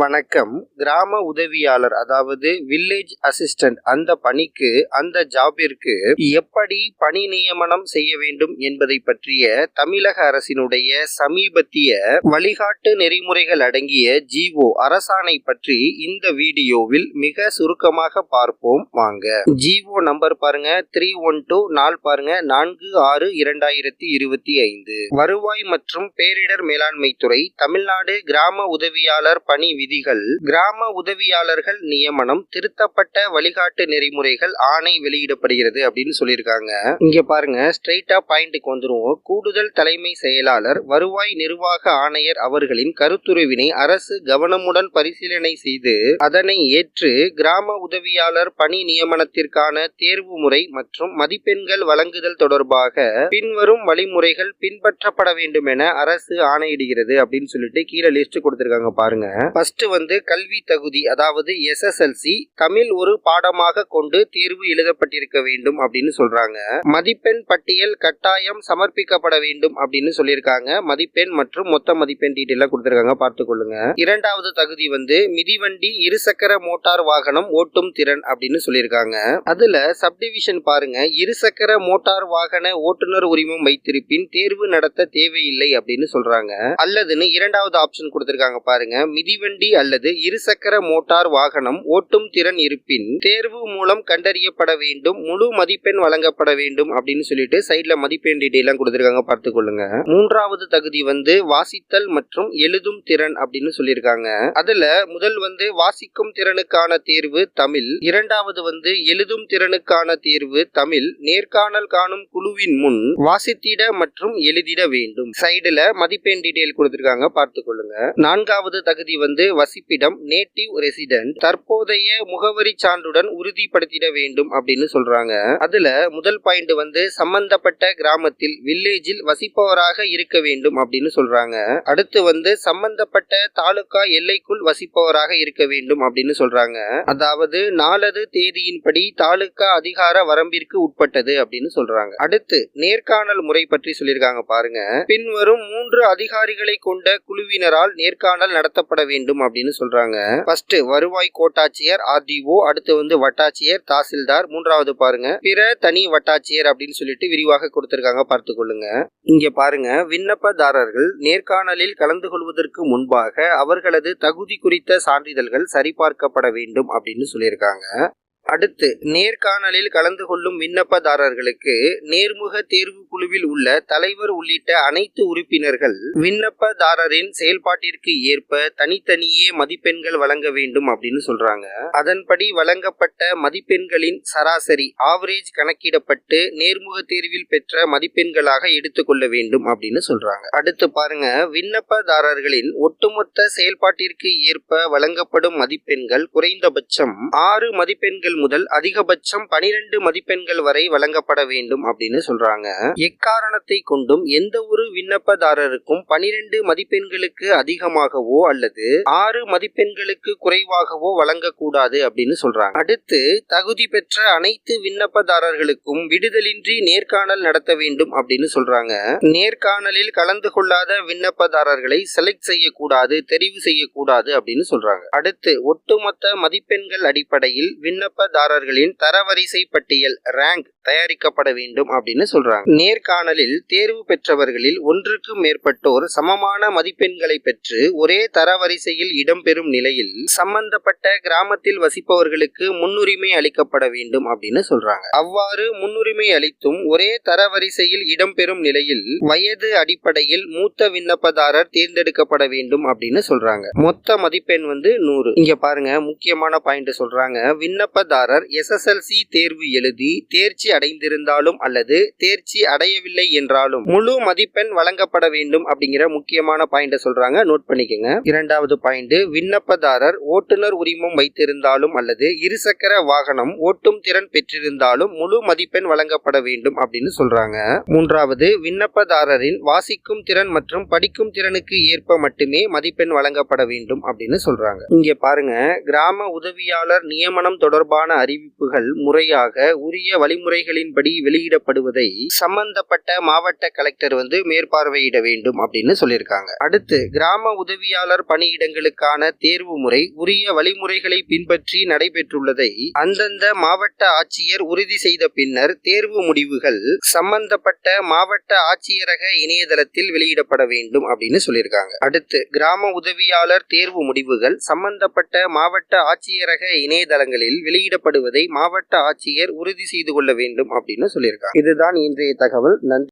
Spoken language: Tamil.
வணக்கம். கிராம உதவியாளர் அதாவது வில்லேஜ் அசிஸ்டன்ட் அந்த பணிக்கு அந்த ஜாபிற்கு எப்படி பணி நியமனம் செய்ய வேண்டும் என்பதை பற்றிய தமிழக அரசினுடைய சமீபத்திய வழிகாட்டு நெறிமுறைகள் அடங்கிய ஜிஓ அரசாணை பற்றி இந்த வீடியோவில் மிக சுருக்கமாக பார்ப்போம். வாங்க. ஜிஓ நம்பர் பாருங்க. த்ரீ ஒன் டூ நாள் பாருங்க. நான்கு ஆறு இரண்டாயிரத்தி இருபத்தி ஐந்து. வருவாய் மற்றும் பேரிடர் மேலாண்மை துறை தமிழ்நாடு கிராம உதவியாளர் பணி விதிகள் கிராம உதவியாளர்கள் நியமனம் திருத்தப்பட்ட வழிகாட்டு நெறிமுறைகள் ஆணை வெளியிடப்படுகிறது அப்படின்னு சொல்லியிருக்காங்க. இங்க பாருங்க ஸ்ட்ரெயிட்டா பாயிண்ட்டுக்கு வந்துருவோம். கூடுதல் தலைமை செயலாளர் வருவாய் நிர்வாக ஆணையர் அவர்களின் கருத்துருவினை அரசு கவனமுடன் பரிசீலனை செய்து அதனை ஏற்று கிராம உதவியாளர் பணி நியமனத்திற்கான தேர்வு முறை மற்றும் மதிப்பெண்கள் வழங்குதல் தொடர்பாக பின்வரும் வழிமுறைகள் பின்பற்றப்பட வேண்டும் என அரசு ஆணையிடுகிறது அப்படின்னு சொல்லிட்டு கீழே லிஸ்ட் கொடுத்திருக்காங்க பாருங்க. ஃபர்ஸ்ட் வந்து கல்வி தகுதி அதாவது எஸ்எஸ்எல்சி தமிழ் ஒரு பாடமாக கொண்டு தேர்வு எழுதப்பட்டிருக்க வேண்டும் அப்படின்னு சொல்றாங்க. மதிப்பெண் பட்டியல் கட்டாயம் சமர்ப்பிக்கப்பட வேண்டும் அப்படின்னு சொல்லியிருக்காங்க. மதிப்பெண் மற்றும் மொத்த மதிப்பெண் டீட்டெயிலாக கொடுத்துருக்காங்க. பார்த்துக்கொள்ளுங்க இரண்டாவது தகுதி வந்து மிதிவண்டி இருசக்கர மோட்டார் வாகனம் ஓட்டும் திறன் அப்படின்னு சொல்லியிருக்காங்க. அதுல சப்டிவிஷன் பாருங்க. இருசக்கர மோட்டார் வாகன ஓட்டுநர் உரிமம் வைத்திருப்பின் தேர்வு நடத்த தேவையில்லை அப்படின்னு சொல்றாங்க. அல்லதுன்னு இரண்டாவது ஆப்ஷன் கொடுத்திருக்காங்க பாருங்க. மிதிவண்டி அல்லது இருசக்கர மோட்டார் வாகனம் ஓட்டும் திறன் இருப்பின் தேர்வு மூலம் கண்டறியப்பட வேண்டும் முழு மதிப்பெண் வழங்கப்பட வேண்டும் அப்படின்னு சொல்லிட்டு சைட்ல மதிப்பெண் டீட்டெயிலாம் கொடுத்துருக்காங்க. பார்த்துக்கொள்ளுங்க மூன்றாவது தகுதி வந்து வாசித்தல் மற்றும் எழுதும் திறன் அப்படின்னு சொல்லியிருக்காங்க. அதுல முதல் வந்து வாசிக்கும் திறனுக்கான தேர்வு தமிழ். இரண்டாவது வந்து எழுதும் திறனுக்கான தேர்வு தமிழ். நேர்காணல் காணும் குழுவின் முன் வாசித்திட மற்றும் எழுதிட வேண்டும். சைடுல மதிப்பெண் டீட்டெயில் கொடுத்திருக்காங்க. பார்த்துக்கொள்ளுங்க நான்காவது தகுதி வந்து வசிப்பிடம் நேட்டிவ் ரெசிடென்ட் தற்போதைய முகவரி சான்றுடன் உறுதிப்படுத்திட வேண்டும் அப்படின்னு சொல்றாங்க. அதுல முதல் பாயிண்ட் வந்து சம்பந்தப்பட்ட கிராமத்தில் வில்லேஜில் வசிப்பவராக இருக்க வேண்டும் அப்படின்னு சொல்றாங்க. அடுத்து வந்து சம்பந்தப்பட்ட தாலுகா எல்லைக்குள் வசிப்பவராக இருக்க வேண்டும் அப்படின்னு சொல்றாங்க. அதாவது நாலது தேதியின்படி தாலுகா அதிகார வரம்பிற்கு உட்பட்டது அப்படின்னு சொல்றாங்க. அடுத்து நேர்காணல் முறை பற்றி சொல்லியிருக்காங்க பாருங்க. பின்வரும் மூன்று அதிகாரிகளை கொண்ட குழுவினரால் நேர்காணல் நடத்தப்பட வேண்டும் அப்படின்னு சொல்றாங்க. ஃபர்ஸ்ட் வருவாய் கோட்டாட்சியர் ஆர்டிஓ அடுத்து வந்து வட்டாட்சியர் தாசில்தார் மூன்றாவது பாருங்க. பிற தனி வட்டாட்சியர் அப்படின்னு சொல்லிட்டு விரிவாக கொடுத்திருக்காங்க பார்த்து கொள்ளுங்க. இங்க பாருங்க விண்ணப்பதாரர்கள் நேர்காணலில் கலந்து கொள்வதற்கு முன்பாக அவர்களது தகுதி குறித்த சான்றிதழ்கள் சரிபார்க்கப்பட வேண்டும் அப்படின்னு சொல்லியிருக்காங்க. அடுத்து நேர்காணலில் கலந்து கொள்ளும் விண்ணப்பதாரர்களுக்கு நேர்முக தேர்வு குழுவில் உள்ள தலைவர் உள்ளிட்ட அனைத்து உறுப்பினர்கள் விண்ணப்பதாரரின் செயல்பாட்டிற்கு ஏற்ப தனித்தனியே மதிப்பெண்கள் வழங்க வேண்டும் அப்படின்னு சொல்றாங்க. அதன்படி வழங்கப்பட்ட மதிப்பெண்களின் சராசரி ஆவரேஜ் கணக்கிடப்பட்டு நேர்முக தேர்வில் பெற்ற மதிப்பெண்களாக எடுத்துக்கொள்ள வேண்டும் அப்படின்னு சொல்றாங்க. அடுத்து பாருங்க விண்ணப்பதாரர்களின் ஒட்டுமொத்த செயல்பாட்டிற்கு ஏற்ப வழங்கப்படும் மதிப்பெண்கள் குறைந்தபட்சம் ஆறு மதிப்பெண்கள் முதல் அதிகபட்சம் பனிரெண்டு மதிப்பெண்கள் வரை வழங்கப்பட வேண்டும் அப்படின்னு சொல்றாங்க. எக்காரணத்தை கொண்டும் எந்த ஒரு விண்ணப்பதாரருக்கும் பனிரெண்டு மதிப்பெண்களுக்கு அதிகமாகவோ அல்லது ஆறு மதிப்பெண்களுக்கு குறைவாகவோ வழங்கக்கூடாது அப்படின்னு சொல்றாங்க. அடுத்து தகுதி பெற்ற அனைத்து விண்ணப்பதாரர்களுக்கும் விடுதலின்றி நேர்காணல் நடத்த வேண்டும் அப்படின்னு சொல்றாங்க. நேர்காணலில் கலந்து கொள்ளாத விண்ணப்பதாரர்களை செலக்ட் செய்யக்கூடாது தெரிவு செய்யக்கூடாது அப்படின்னு சொல்றாங்க. அடுத்து ஒட்டுமொத்த மதிப்பெண்கள் அடிப்படையில் விண்ணப்ப விண்ணப்பதாரர்களின் தரவரிசை பட்டியல் ரேங்க் தயாரிக்கப்பட வேண்டும் அப்படின்னு சொல்றாங்க. நேர்காணலில் தேர்வு பெற்றவர்களில் ஒன்றுக்கும் மேற்பட்டோர் சமமான மதிப்பெண்களை பெற்று ஒரே தரவரிசையில் இடம்பெறும் நிலையில் சம்பந்தப்பட்ட கிராமத்தில் வசிப்பவர்களுக்கு முன்னுரிமை அளிக்கப்பட வேண்டும் அப்படின்னு சொல்றாங்க. அவ்வாறு முன்னுரிமை அளித்தும் ஒரே தரவரிசையில் இடம்பெறும் நிலையில் வயது அடிப்படையில் மூத்த விண்ணப்பதாரர் தேர்ந்தெடுக்கப்பட வேண்டும் அப்படின்னு சொல்றாங்க. மொத்த மதிப்பெண் வந்து நூறு. இங்க பாருங்க முக்கியமான பாயிண்ட் சொல்றாங்க. விண்ணப்பதாரர் எஸ்எஸ்எல்சி தேர்வு எழுதி தேர்ச்சி அடைந்திருந்தாலும் அல்லது தேர்ச்சி அடையவில்லை என்றாலும் முழு மதிப்பெண் வழங்கப்பட வேண்டும் அப்படிங்கிற முக்கியமான பாயிண்ட சொல்றாங்க. நோட் பண்ணிக்கோங்க. இரண்டாவது பாயிண்ட் விண்ணப்பதாரர் ஓட்டுநர் உரிமம் வைத்திருந்தாலும் அல்லது இருசக்கர வாகனம் ஓட்டும் திறன் பெற்றிருந்தாலும் முழு மதிப்பெண் வழங்கப்பட வேண்டும் அப்படின்னு சொல்றாங்க. மூன்றாவது விண்ணப்பதாரரின் வாசிக்கும் திறன் மற்றும் படிக்கும் திறனுக்கு ஏற்ப மட்டுமே மதிப்பெண் வழங்கப்பட வேண்டும் அப்படின்னு சொல்றாங்க. இங்க பாருங்க கிராம உதவியாளர் நியமனம் தொடர்பாக தொடர்பான அறிவிப்புகள் முறையாக உரிய வழிமுறைகளின்படி வெளியிடப்படுவதை சம்பந்தப்பட்ட மாவட்ட கலெக்டர் வந்து மேற்பார்வையிட வேண்டும் அப்படின்னு சொல்லியிருக்காங்க. அடுத்து கிராம உதவியாளர் பணியிடங்களுக்கான தேர்வு முறை உரிய வழிமுறைகளை பின்பற்றி நடைபெற்றுள்ளதை அந்தந்த மாவட்ட ஆட்சியர் உறுதி செய்த பின்னர் தேர்வு முடிவுகள் சம்பந்தப்பட்ட மாவட்ட ஆட்சியரக இணையதளத்தில் வெளியிடப்பட வேண்டும் அப்படின்னு சொல்லியிருக்காங்க. அடுத்து கிராம உதவியாளர் தேர்வு முடிவுகள் சம்பந்தப்பட்ட மாவட்ட ஆட்சியரக இணையதளங்களில் வெளியிடப்படுவதை மாவட்ட ஆட்சியர் உறுதி செய்து கொள்ள வேண்டும் அப்படின்னு சொல்லியிருக்காங்க. இதுதான் இன்றைய தகவல். நன்றி.